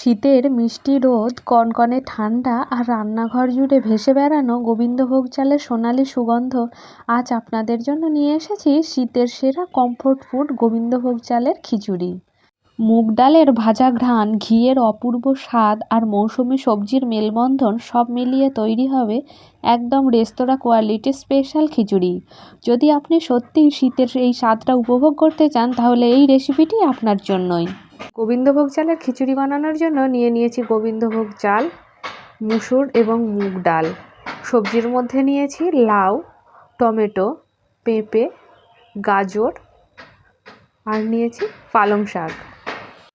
শীতের মিষ্টি রোদ, কনকনে ঠান্ডা আর রান্নাঘর জুড়ে ভেসে বেড়ানো গোবিন্দভোগ চালের সোনালি সুগন্ধ, আজ আপনাদের জন্য নিয়ে এসেছি শীতের সেরা কমফোর্ট ফুড গোবিন্দভোগ চালের খিচুড়ি। মুগ ডালের ভাজা ঘ্রাণ, ঘিয়ের অপূর্ব স্বাদ আর মৌসুমি সবজির মেলবন্ধন সব মিলিয়ে তৈরি হবে একদম রেস্তোরাঁ কোয়ালিটির স্পেশাল খিচুড়ি। যদি আপনি সত্যিই শীতের এই স্বাদটা উপভোগ করতে চান, তাহলে এই রেসিপিটি আপনার জন্যই। গোবিন্দভোগ চালের খিচুড়ি বানানোর জন্য নিয়ে নিয়েছি গোবিন্দভোগ চাল, মুসুর এবং মুগ ডাল। সবজির মধ্যে নিয়েছি লাউ, টমেটো, পেঁপে, গাজর আর নিয়েছি পালং শাক।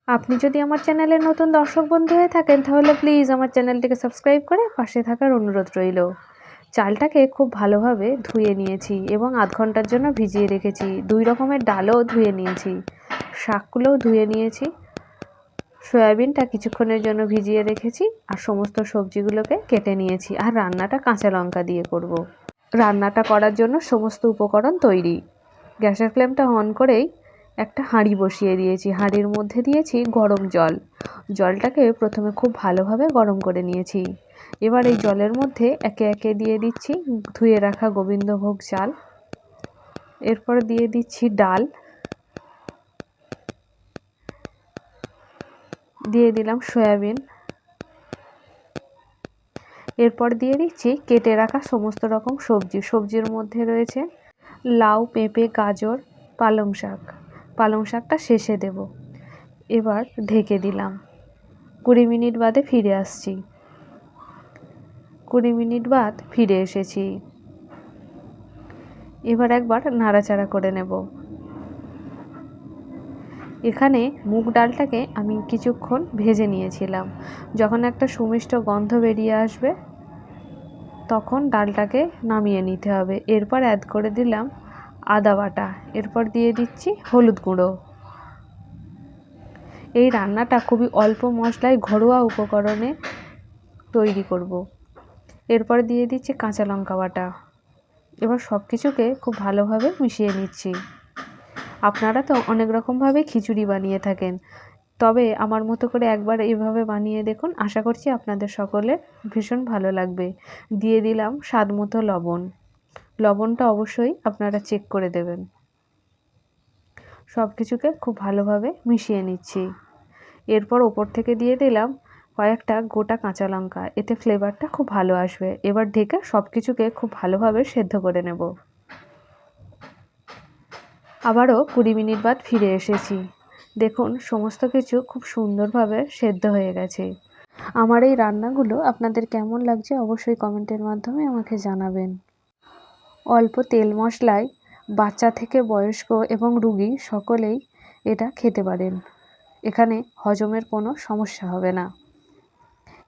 আপনি যদি আমার চ্যানেলে নতুন দর্শক বন্ধু হয়ে থাকেন, তাহলে প্লিজ আমার চ্যানেলটিকে সাবস্ক্রাইব করে পাশে থাকার অনুরোধ রইল। চালটাকে খুব ভালোভাবে ধুয়ে নিয়েছি এবং আধ ঘণ্টার জন্য ভিজিয়ে রেখেছি। দুই রকমের ডালও ধুয়ে নিয়েছি। শাকগুলোও ধুয়ে নিয়েছি। সয়াবিনটা কিছুক্ষণের জন্য ভিজিয়ে রেখেছি আর সমস্ত সবজিগুলোকে কেটে নিয়েছি। আর রান্নাটা কাঁচা লঙ্কা দিয়ে করব। রান্নাটা করার জন্য সমস্ত উপকরণ তৈরি। গ্যাসের ফ্লেমটা অন করেই একটা হাঁড়ি বসিয়ে দিয়েছি। হাঁড়ির মধ্যে দিয়েছি গরম জল। জলটাকে প্রথমে খুব ভালোভাবে গরম করে নিয়েছি। এবার এই জলের মধ্যে একে একে দিয়ে দিচ্ছি ধুয়ে রাখা গোবিন্দভোগ চাল। এরপর দিয়ে দিচ্ছি ডাল। দিয়ে দিলাম সয়াবিন। এরপর দিয়ে দিচ্ছি কেটে রাখা সমস্ত রকম সবজি। সবজির মধ্যে রয়েছে লাউ, পেঁপে, গাজর, পালং শাক। পালং শাকটা শেষে দেব। এবার ঢেকে দিলাম। কুড়ি মিনিট বাদে ফিরে আসছি। কুড়ি মিনিট বাদ ফিরে এসেছি। এবার একবার নাড়াচাড়া করে নেব। এখানে মুগ ডালটাকে আমি কিছুক্ষণ ভেজে নিয়েছিলাম। যখন একটা সুমিষ্ট গন্ধ বেরিয়ে আসবে, তখন ডালটাকে নামিয়ে নিতে হবে। এরপর অ্যাড করে দিলাম আদা বাটা। এরপর দিয়ে দিচ্ছি হলুদ গুঁড়ো। এই রান্নাটা খুবই অল্প মশলায় ঘরোয়া উপকরণে তৈরি করব। এরপর দিয়ে দিচ্ছি কাঁচা লঙ্কা বাটা। এবার সব কিছুকে খুব ভালোভাবে মিশিয়ে নিচ্ছি। আপনারা তো অনেক রকমভাবে খিচুড়ি বানিয়ে থাকেন। তবে আমার মতো করে একবার এভাবে বানিয়ে দেখুন, আশা করছি আপনাদের সকলের ভীষণ ভালো লাগবে। দিয়ে দিলাম স্বাদ মতো লবণ। লবণটা অবশ্যই আপনারা চেক করে দেবেন। সব কিছুকে খুব ভালোভাবে মিশিয়ে নিচ্ছি। এরপর ওপর থেকে দিয়ে দিলাম কয়েকটা গোটা কাঁচা লঙ্কা। এতে ফ্লেভারটা খুব ভালো আসবে। এবার ঢেকে সব কিছুকে খুব ভালোভাবে সেদ্ধ করে নেব। আবারও কুড়ি মিনিট বাদ ফিরে এসেছি। দেখুন, সমস্ত কিছু খুব সুন্দরভাবে সেদ্ধ হয়ে গেছে। আমার এই রান্নাগুলো আপনাদের কেমন লাগছে অবশ্যই কমেন্টের মাধ্যমে আমাকে জানাবেন। অল্প তেল মশলায় বাচ্চা থেকে বয়স্ক এবং রুগী সকলেই এটা খেতে পারেন। এখানে হজমের কোনো সমস্যা হবে না।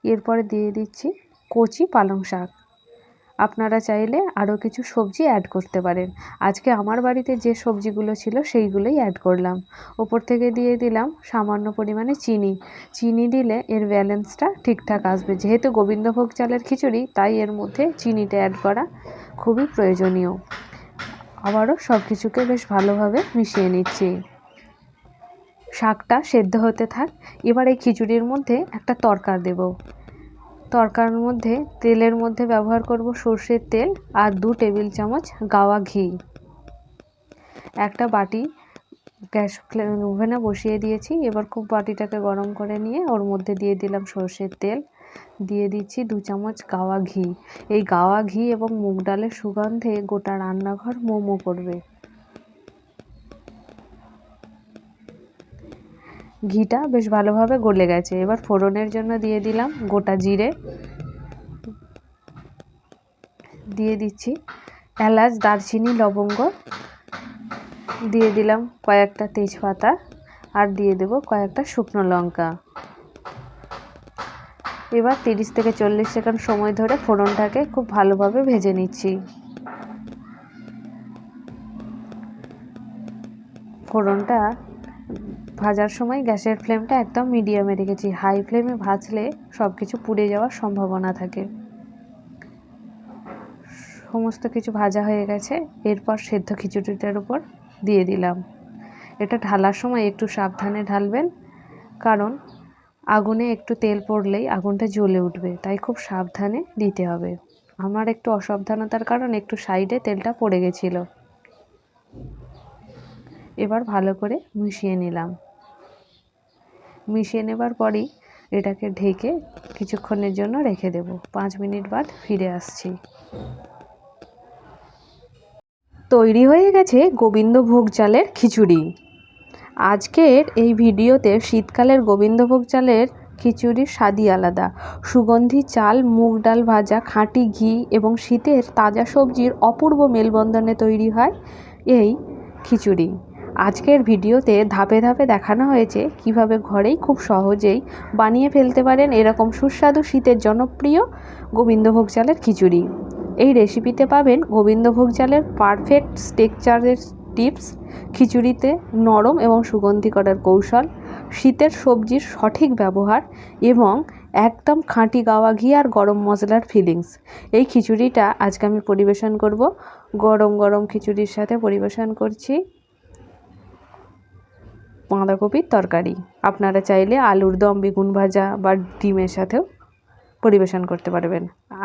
এরপরে দিয়ে দিচ্ছি কচি পালং শাক। আপনারা চাইলে আরও কিছু সবজি অ্যাড করতে পারেন। আজকে আমার বাড়িতে যে সবজিগুলো ছিল সেইগুলোই অ্যাড করলাম। ওপর থেকে দিয়ে দিলাম সামান্য পরিমাণে চিনি। চিনি দিলে এর ব্যালেন্সটা ঠিকঠাক আসবে। যেহেতু গোবিন্দভোগ চালের খিচুড়ি, তাই এর মধ্যে চিনিটা অ্যাড করা খুবই প্রয়োজনীয়। আবারও সব কিছুকে বেশ ভালোভাবে মিশিয়ে নিচ্ছি। শাকটা সেদ্ধ হতে থাক। এবার এই খিচুড়ির মধ্যে একটা তরকার দেব। তরকার মধ্যে তেলের মধ্যে ব্যবহার করব সর্ষের তেল আর দু টেবিল চামচ গাওয়া ঘি। একটা বাটি গ্যাস ওভেনে বসিয়ে দিয়েছি। এবার খুব বাটিটাকে গরম করে নিয়ে ওর মধ্যে দিয়ে দিলাম সর্ষের তেল। দিয়ে দিচ্ছি দু চামচ গাওয়া ঘি। এই গাওয়া ঘি এবং মুগ ডালের সুগন্ধে গোটা রান্নাঘর মোমো করবে। ঘিটা বেশ ভালোভাবে গলে গেছে। এবার ফোড়নের জন্য দিয়ে দিলাম গোটা জিরে। দিয়ে দিচ্ছি এলাচ, দারচিনি, লবঙ্গ। দিয়ে দিলাম কয়েকটা তেজপাতা আর দিয়ে দেব কয়েকটা শুকনো লঙ্কা। এবার তিরিশ থেকে চল্লিশ সেকেন্ড সময় ধরে ফোড়নটাকে খুব ভালোভাবে ভেজে নিচ্ছি। ফোড়নটা ভাজার সময় গ্যাসের ফ্লেমটা একদম মিডিয়ামে রেখেছি। হাই ফ্লেমে ভাজলে সব কিছু পুড়ে যাওয়ার সম্ভাবনা থাকে। সমস্ত কিছু ভাজা হয়ে গেছে। এরপর সেদ্ধ খিচুড়িটার উপর দিয়ে দিলাম। এটা ঢালার সময় একটু সাবধানে ঢালবেন, কারণ আগুনে একটু তেল পড়লেই আগুনটা জ্বলে উঠবে, তাই খুব সাবধানে দিতে হবে। আমার একটু অসাবধানতার কারণে একটু সাইডে তেলটা পড়ে গেছিল। এবার ভালো করে মিশিয়ে নিলাম। মিশিয়ে নেবার পরই এটাকে ঢেকে কিছুক্ষণের জন্য রেখে দেব। পাঁচ মিনিট বাদ ফিরে আসছি। তৈরি হয়ে গেছে গোবিন্দভোগ চালের খিচুড়ি। আজকের এই ভিডিওতে শীতকালের গোবিন্দভোগ চালের খিচুড়ির স্বাদই আলাদা। সুগন্ধি চাল, মুগ ডাল ভাজা, খাঁটি ঘি এবং শীতের তাজা সবজির অপূর্ব মেলবন্ধনে তৈরি হয় এই খিচুড়ি। আজকের ভিডিওতে ধাপে ধাপে দেখানো হয়েছে কীভাবে ঘরেই খুব সহজেই বানিয়ে ফেলতে পারেন এরকম সুস্বাদু শীতের জনপ্রিয় গোবিন্দভোগ চালের খিচুড়ি। এই রেসিপিতে পাবেন গোবিন্দভোগ চালের পারফেক্ট স্টেকচারের টিপস, খিচুড়িতে নরম এবং সুগন্ধি করার কৌশল, শীতের সবজির সঠিক ব্যবহার এবং একদম খাঁটি গাওয়া ঘি আর গরম মশলার ফিলিংস। এই খিচুড়িটা আজকে আমি পরিবেশন করব। গরম গরম খিচুড়ির সাথে পরিবেশন করছি। বাঁধাকপির তরকারি। আপনারা চাইলে আলুর দম বেগুন ভাজা বা ডিমের সাথেও পরিবেশন করতে পারবেন।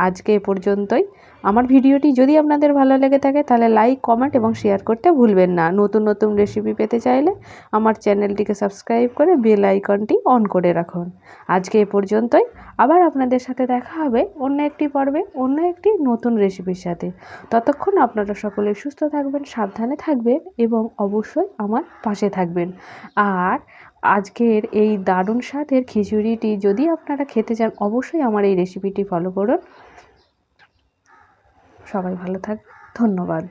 আজকে এ পর্যন্তই। আমার ভিডিওটি যদি আপনাদের ভালো লেগে থাকে, তাহলে লাইক কমেন্ট এবং শেয়ার করতে ভুলবেন না। নতুন নতুন রেসিপি পেতে চাইলে আমার চ্যানেলটিকে সাবস্ক্রাইব করে বেল আইকনটি অন করে রাখুন। আজকে এ পর্যন্তই। আবার আপনাদের সাথে দেখা হবে অন্য একটি পর্বে, অন্য একটি নতুন রেসিপির সাথে। ততক্ষণ আপনারা সকলে সুস্থ থাকবেন, সাবধানে থাকবেন এবং অবশ্যই আমার পাশে থাকবেন। আর আজকের এই দারুণ স্বাদের খিচুড়িটি যদি আপনারা খেতে চান, অবশ্যই আমার এই রেসিপিটি ফলো করুন। সবাই ভালো থাক, ধন্যবাদ।